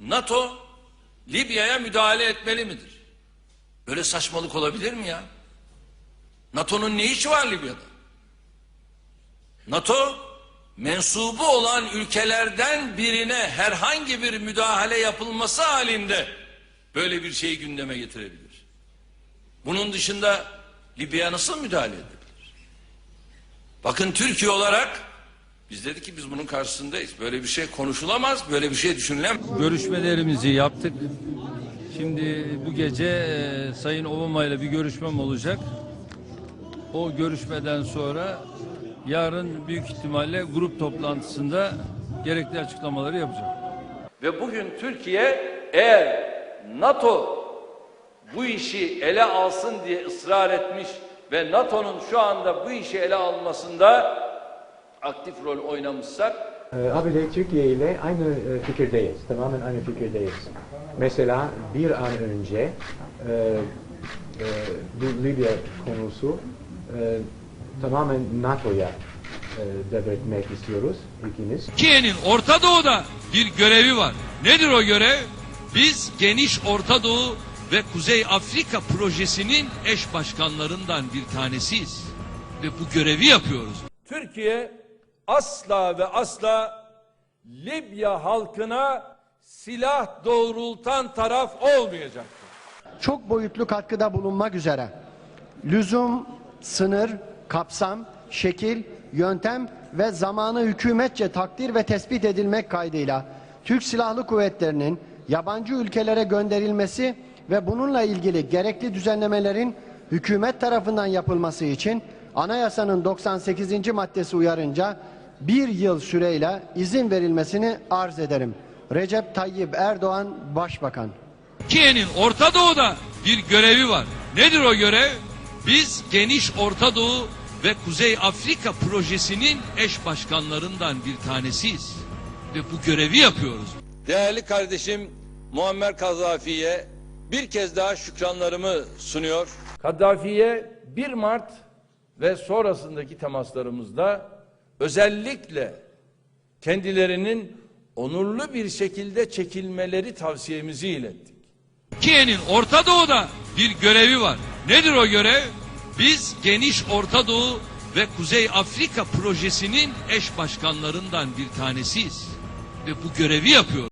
NATO Libya'ya müdahale etmeli midir? Böyle saçmalık olabilir mi ya? NATO'nun ne işi var Libya'da? NATO mensubu olan ülkelerden birine herhangi bir müdahale yapılması halinde böyle bir şeyi gündeme getirebilir. Bunun dışında Libya'ya nasıl müdahale edebilir? Bakın Türkiye olarak biz dedik ki biz bunun karşısındayız. Böyle bir şey konuşulamaz, böyle bir şey düşünülemez. Görüşmelerimizi yaptık. Şimdi bu gece e, Sayın Obama ile bir görüşmem olacak. O görüşmeden sonra yarın büyük ihtimalle grup toplantısında gerekli açıklamaları yapacağım. Ve bugün Türkiye eğer NATO bu işi ele alsın diye ısrar etmiş ve NATO'nun şu anda bu işi ele almasında aktif rol oynamışsak Ee, Abi Türkiye ile aynı e, fikirdeyiz. Tamamen aynı fikirdeyiz. Mesela bir an önce e, e, bu Libya konusu e, tamamen NATO'ya e, devretmek istiyoruz ikimiz. Türkiye'nin Orta Doğu'da bir görevi var. Nedir o görev? Biz geniş Orta Doğu ve Kuzey Afrika projesinin eş başkanlarından bir tanesiyiz. Ve bu görevi yapıyoruz. Türkiye asla ve asla Libya halkına silah doğrultan taraf olmayacaktır. çok boyutlu katkıda bulunmak üzere lüzum, sınır, kapsam, şekil, yöntem ve zamanı hükümetçe takdir ve tespit edilmek kaydıyla Türk Silahlı Kuvvetleri'nin yabancı ülkelere gönderilmesi ve bununla ilgili gerekli düzenlemelerin hükümet tarafından yapılması için anayasanın 98. maddesi uyarınca bir yıl süreyle izin verilmesini arz ederim. Recep Tayyip Erdoğan Başbakan. Türkiye'nin Orta Doğu'da bir görevi var. Nedir o görev? Biz geniş Orta Doğu ve Kuzey Afrika projesinin eş başkanlarından bir tanesiyiz. Ve bu görevi yapıyoruz. Değerli kardeşim Muammer Kaddafi'ye bir kez daha şükranlarımı sunuyor. Kaddafi'ye 1 Mart ve sonrasındaki temaslarımızda özellikle kendilerinin onurlu bir şekilde çekilmeleri tavsiyemizi ilettik. Türkiye'nin Orta Doğu'da bir görevi var. Nedir o görev? Biz geniş Orta Doğu ve Kuzey Afrika projesinin eş başkanlarından bir tanesiyiz. Ve bu görevi yapıyoruz.